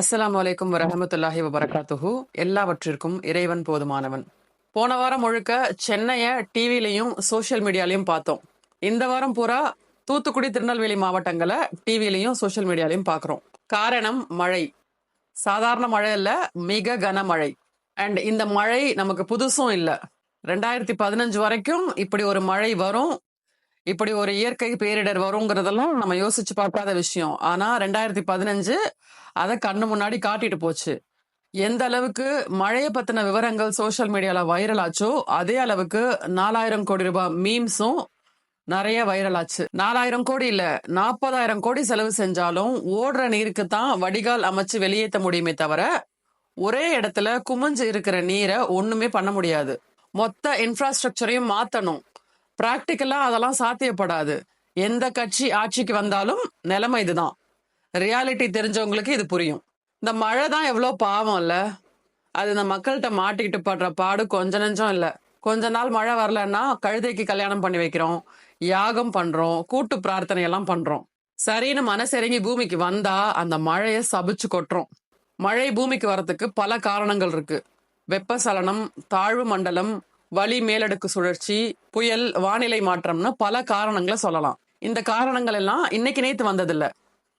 அஸ்ஸலாமு அலைக்கும் வரமத்துல்லாஹி வபரகாத்துஹு. எல்லாவற்றிற்கும் இறைவன் போதுமானவன். போன வாரம் முழுக்க சென்னைய டிவிலையும் சோஷியல் மீடியாலையும் பார்த்தோம். இந்த வாரம் பூரா தூத்துக்குடி திருநெல்வேலி மாவட்டங்களை டிவிலையும் சோஷியல் மீடியாலையும் பார்க்குறோம். காரணம் மழை. சாதாரண மழை இல்லை மிக கனமழை. அண்ட் இந்த மழை நமக்கு புதுசும் இல்லை. ரெண்டாயிரத்தி பதினஞ்சு வரைக்கும் இப்படி ஒரு மழை வரும். இப்படி ஒரு இயற்கை பேரிடர் வருங்கிறதெல்லாம் நம்ம யோசிச்சு பார்க்காத விஷயம். ஆனா ரெண்டாயிரத்தி பதினஞ்சு அதை கண்ணு முன்னாடி காட்டிட்டு போச்சு. எந்த அளவுக்கு மழையை பத்தின விவரங்கள் சோஷியல் மீடியால வைரல் ஆச்சோ அதே அளவுக்கு நாலாயிரம் கோடி ரூபாய் மீம்ஸும் நிறைய வைரல் ஆச்சு. நாலாயிரம் கோடி இல்ல நாற்பதாயிரம் கோடி செலவு செஞ்சாலும் ஓடுற நீருக்கு தான் வடிகால் அமைச்சு வெளியேற்ற முடியுமே தவிர ஒரே இடத்துல குமிஞ்சு இருக்கிற நீரை ஒண்ணுமே பண்ண முடியாது. மொத்த இன்ஃப்ராஸ்ட்ரக்சரையும் மாத்தணும். பிராக்டிக்கலா அதெல்லாம் சாத்தியப்படாது. எந்த கட்சி ஆட்சிக்கு வந்தாலும் நிலைமை இதுதான். ரியாலிட்டி தெரிஞ்சவங்களுக்கு இது புரியும். இந்த மழை தான் எவ்வளோ பாவம் இல்லை. அது இந்த மக்கள்கிட்ட மாட்டிக்கிட்டு படுற பாடு கொஞ்ச நெஞ்சம் இல்லை. கொஞ்ச நாள் மழை வரலன்னா கழுதைக்கு கல்யாணம் பண்ணி வைக்கிறோம் யாகம் பண்ணுறோம் கூட்டு பிரார்த்தனை எல்லாம் சரின்னு மனசிறங்கி பூமிக்கு வந்தா அந்த மழையை சபிச்சு கொட்டுறோம். மழை பூமிக்கு வரத்துக்கு பல காரணங்கள் இருக்கு. வெப்பசலனம் தாழ்வு மண்டலம் வலி மேலடுக்கு சுழற்சி புயல் வானிலை மாற்றம்னு பல காரணங்களை சொல்லலாம். இந்த காரணங்கள் எல்லாம் இன்னைக்கு நேத்து வந்ததில்ல.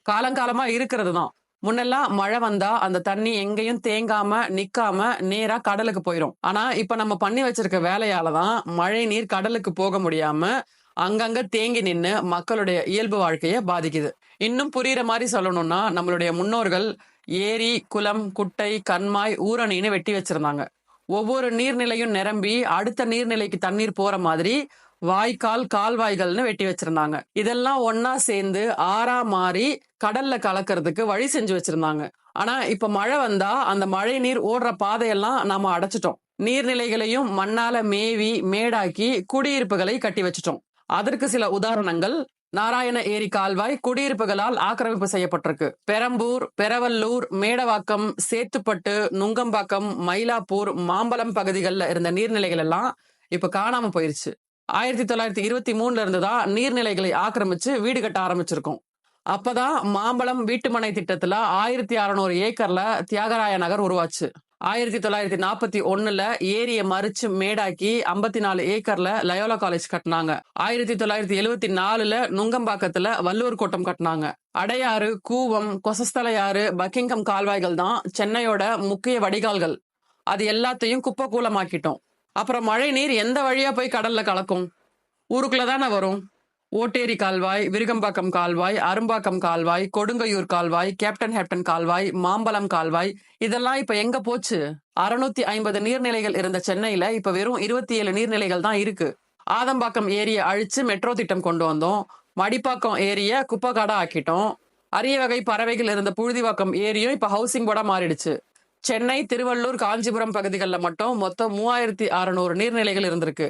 காலங்காலமா இருக்கிறது தான். முன்னெல்லாம் மழை வந்தா அந்த தண்ணி எங்கேயும் தேங்காம நிக்காம நேரா கடலுக்கு போயிடும் ஆனா இப்ப நம்ம பண்ணி வச்சிருக்க வேலையாலதான் மழை நீர் கடலுக்கு போக முடியாம அங்கங்க தேங்கி நின்று மக்களுடைய இயல்பு வாழ்க்கைய பாதிக்குது. இன்னும் புரியுற மாதிரி சொல்லணும்னா நம்மளுடைய முன்னோர்கள் ஏரி குளம் குட்டை கண்மாய் ஊரணின்னு வெட்டி வச்சிருந்தாங்க. ஒவ்வொரு நீர்நிலையும் நிரம்பி அடுத்த நீர்நிலைக்கு தண்ணீர் போற மாதிரி வாய்க்கால் கால்வாய்கள்னு வெட்டி வச்சிருந்தாங்க. இதெல்லாம் ஒன்னா சேர்ந்து ஆறா மாறி கடல்ல கலக்கிறதுக்கு வழி செஞ்சு வச்சிருந்தாங்க. ஆனா இப்ப மழை வந்தா அந்த மழை நீர் ஓடுற பாதையெல்லாம் நாம அடைச்சிட்டோம். நீர்நிலைகளையும் மண்ணால மேவி மேடாக்கி குடியிருப்புகளை கட்டி வச்சிட்டோம். அதற்கு சில உதாரணங்கள். நாராயண ஏரி கால்வாய் குடியிருப்புகளால் ஆக்கிரமிப்பு செய்யப்பட்டிருக்கு. பெரம்பூர் பெரவல்லூர் மேடவாக்கம் சேத்துப்பட்டு நுங்கம்பாக்கம் மயிலாப்பூர் மாம்பலம் பகுதிகளில் இருந்த நீர்நிலைகள் எல்லாம் இப்ப காணாம போயிருச்சு. ஆயிரத்தி தொள்ளாயிரத்தி இருபத்தி மூணுல இருந்து தான் நீர்நிலைகளை ஆக்கிரமிச்சு வீடு கட்ட ஆரம்பிச்சிருக்கோம். அப்பதான் மாம்பலம் வீட்டுமனை திட்டத்துல ஆயிரத்தி அறநூறு ஏக்கர்ல தியாகராய நகர் உருவாச்சு. ஆயிரத்தி தொள்ளாயிரத்தி நாற்பத்தி ஒண்ணுல ஏரியை மறிச்சு மேடாக்கி ஐம்பத்தி நாலு ஏக்கர்ல லயோலா காலேஜ் கட்டினாங்க. ஆயிரத்தி தொள்ளாயிரத்தி எழுவத்தி நாலுல நுங்கம்பாக்கத்துல வள்ளுவர் கோட்டம் கட்டினாங்க. அடையாறு கூவம் கொசஸ்தலையாறு பக்கிங்கம் கால்வாய்கள் தான் சென்னையோட முக்கிய வடிகால்கள். அது எல்லாத்தையும் குப்பை கூலமாக்கிட்டோம். அப்புறம் மழை நீர் எந்த வழியா போய் கடல்ல கலக்கும்? ஊருக்குள்ள தானே வரும்? ஓட்டேரி கால்வாய் விருகம்பாக்கம் கால்வாய் அரும்பாக்கம் கால்வாய் கொடுங்கையூர் கால்வாய் கேப்டன் ஹேப்டன் கால்வாய் மாம்பலம் கால்வாய். இதெல்லாம் இப்ப எங்க போச்சு? அறுநூத்தி ஐம்பது நீர்நிலைகள் இருந்த சென்னையில இப்ப வெறும் இருபத்தி ஏழு நீர்நிலைகள் தான் இருக்கு. ஆதம்பாக்கம் ஏரியை அழிச்சு மெட்ரோ திட்டம் கொண்டு வந்தோம். மடிப்பாக்கம் ஏரிய குப்பைக்காடா ஆக்கிட்டோம். அரிய வகை பறவைகள் இருந்த புழுதிவாக்கம் ஏரியும் இப்ப ஹவுசிங் போர்டா மாறிடுச்சு. சென்னை திருவள்ளூர் காஞ்சிபுரம் பகுதிகளில் மட்டும் மொத்தம் மூவாயிரத்தி அறுநூறு நீர்நிலைகள் இருந்திருக்கு.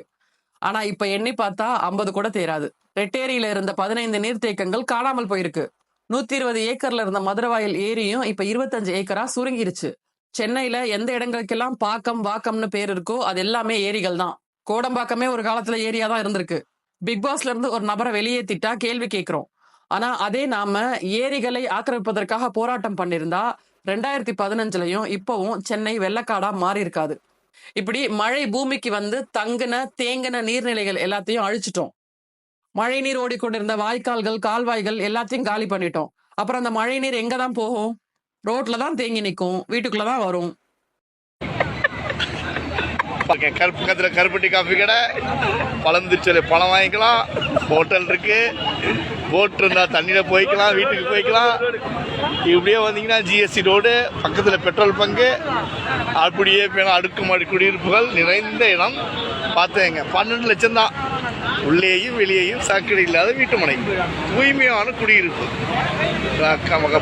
ஆனா இப்ப எண்ணி பார்த்தா ஐம்பது கூட தேராது. ரெட்டேரியில இருந்த பதினைந்து நீர்த்தேக்கங்கள் காணாமல் போயிருக்கு. நூத்தி இருபது ஏக்கர்ல இருந்த மதுரவாயல் ஏரியும் இப்ப இருபத்தஞ்சு ஏக்கரா சுருங்கிருச்சு. சென்னையில எந்த இடங்களுக்கெல்லாம் பாக்கம் வாக்கம்னு பேர் இருக்கோ அது எல்லாமே ஏரிகள் தான். கோடம்பாக்கமே ஒரு காலத்துல ஏரியா தான் இருந்திருக்கு. பிக் பாஸ்ல இருந்து ஒரு நபரை வெளியேத்திட்டா கேள்வி கேட்கிறோம். ஆனா அதே நாம ஏரிகளை ஆக்கிரமிப்பதற்காக போராட்டம் பண்ணிருந்தா ரெண்டாயிரத்தி பதினஞ்சுலயும் இப்பவும் சென்னை வெள்ளக்காடா மாறி இருக்காது இப்படி மழை பூமிக்கு வந்து தங்குன தேங்கின நீர்நிலைகள் எல்லாத்தையும் அழிச்சிட்டோம். மழை நீர் ஓடிக்கொண்டிருந்த வாய்க்கால்கள் கால்வாய்கள் எல்லாத்தையும் காலி பண்ணிட்டோம். அப்புறம் அந்த மழை நீர் எங்க தான் போகும்? ரோட்ல தான் தேங்கி நிற்கும் வீட்டுக்குள்ள தான் வரும். பக்க- கருப்பு பக்கத்தில் கருப்பட்டி காஃபி கடை. பழந்துச்சல் பழம் வாங்கிக்கலாம். ஹோட்டல் இருக்கு. போட் இருந்தால் தண்ணியில் போய்க்கலாம் வீட்டுக்கு போய்க்கலாம். இப்படியே வந்தீங்கன்னா ஜிஎஸ்டி ரோடு பக்கத்தில் பெட்ரோல் பங்கு. அப்படியே போனால் அடுக்குமாடி குடியிருப்புகள் நிறைந்த இடம். பார்த்தேங்க பன்னெண்டு லட்சம் தான். உள்ளேயும் வெளியேயும் சாக்கடை இல்லாத வீட்டுமனை தூய்மையான குடியிருப்பு.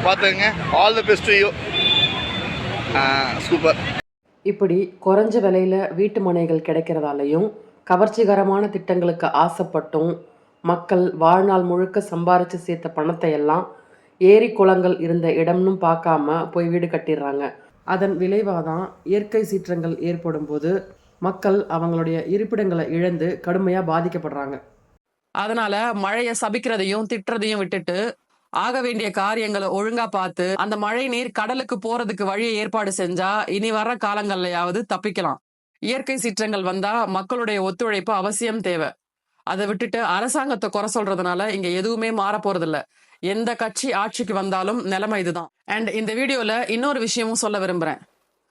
பார்த்தேங்க all the best you super இப்படி குறைஞ்ச விலையில வீட்டு மனைகள் கிடைக்கிறதாலையும் கவர்ச்சிகரமான திட்டங்களுக்கு ஆசைப்பட்டும் மக்கள் வாழ்நாள் முழுக்க சம்பாரித்து சேர்த்த பணத்தை எல்லாம் ஏரி குளங்கள் இருந்த இடம்னு பார்க்காம போய் வீடு கட்டிடுறாங்க. அதன் விளைவாக தான் இயற்கை சீற்றங்கள் ஏற்படும் போது மக்கள் அவங்களுடைய இருப்பிடங்களை இழந்து கடுமையாக பாதிக்கப்படுறாங்க. அதனால மழையை சபிக்கிறதையும் திட்டுறதையும் விட்டுட்டு ஆக வேண்டிய காரியங்களை ஒழுங்கா பார்த்து அந்த மழை நீர் கடலுக்கு போறதுக்கு வழியை ஏற்பாடு செஞ்சா இனி வர்ற காலங்கள்லயாவது தப்பிக்கலாம். இயற்கை சீற்றங்கள் வந்தா மக்களுடைய ஒத்துழைப்பு அவசியம் தேவை. அதை விட்டுட்டு அரசாங்கத்தை குறை சொல்றதுனால இங்க எதுவுமே மாற போறதில்ல. எந்த கட்சி ஆட்சிக்கு வந்தாலும் நிலைமை இதுதான். அண்ட் இந்த வீடியோல இன்னொரு விஷயமும் சொல்ல விரும்புறேன்.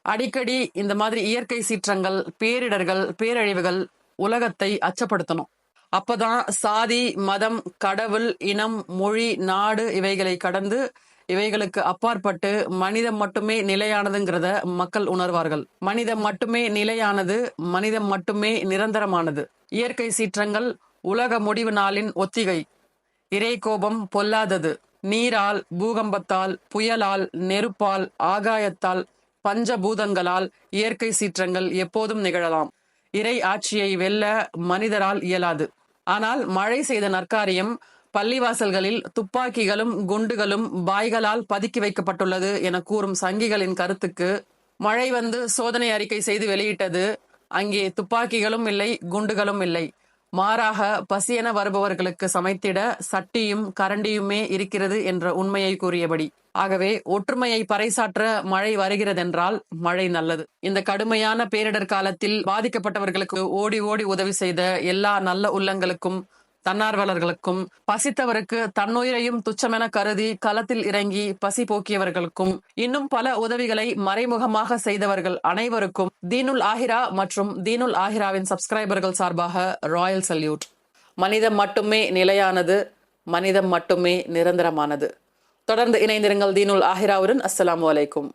அடிக்கடி இந்த மாதிரி இயற்கை சீற்றங்கள் பேரிடர்கள் பேரழிவுகள் உலகத்தை அச்சப்படுத்தணும். அப்பதான் சாதி மதம் கடவுள் இனம் மொழி நாடு இவைகளை கடந்து இவைகளுக்கு அப்பாற்பட்டு மனிதம் மட்டுமே நிலையானதுங்கிறத மக்கள் உணர்வார்கள். மனிதம் மட்டுமே நிலையானது மனிதம் மட்டுமே நிரந்தரமானது. இயற்கை சீற்றங்கள் உலக முடிவு நாளின் ஒத்திகை. இறை கோபம் பொல்லாதது. நீரால் பூகம்பத்தால் புயலால் நெருப்பால் ஆகாயத்தால் பஞ்சபூதங்களால் இயற்கை சீற்றங்கள் எப்போதும் நிகழலாம். இறை ஆட்சியை வெல்ல மனிதரால் இயலாது. ஆனால் மழை செய்த நற்காரியம் பள்ளிவாசல்களில் துப்பாக்கிகளும் குண்டுகளும் பாய்களால் பதுக்கி வைக்கப்பட்டுள்ளது என கூறும் சங்கிகளின் கருத்துக்கு மழை வந்து சோதனை அறிக்கை செய்து வெளியிட்டது அங்கே துப்பாக்கிகளும் இல்லை குண்டுகளும் இல்லை. மாறாக பசியென வருபவர்களுக்கு சமைத்திட சட்டியும் கரண்டியுமே இருக்கிறது என்ற உண்மையை கூறியபடி. ஆகவே ஒற்றுமையை பறைசாற்ற மழை வருகிறதென்றால் மழை நல்லது. இந்த கடுமையான பேரிடர் காலத்தில் பாதிக்கப்பட்டவர்களுக்கு ஓடி ஓடி உதவி செய்த எல்லா நல்ல உள்ளங்களுக்கும் தன்னார்வலர்களுக்கும் பசித்தவருக்கு தன்னுயிரையும் துச்சமென கருதி களத்தில் இறங்கி பசி போக்கியவர்களுக்கும் இன்னும் பல உதவிகளை மறைமுகமாக செய்தவர்கள் அனைவருக்கும் தீனுல் ஆஹிரா மற்றும் தீனுல் ஆஹிராவின் சப்ஸ்கிரைபர்கள் சார்பாக ராயல் சல்யூட். மனிதம் மட்டுமே நிலையானது மனிதம் மட்டுமே நிரந்தரமானது. தொடர்ந்து இணைந்திருங்கள் தீனுல் ஆஹிராவுடன். அஸ்லாம் அலைக்கும்.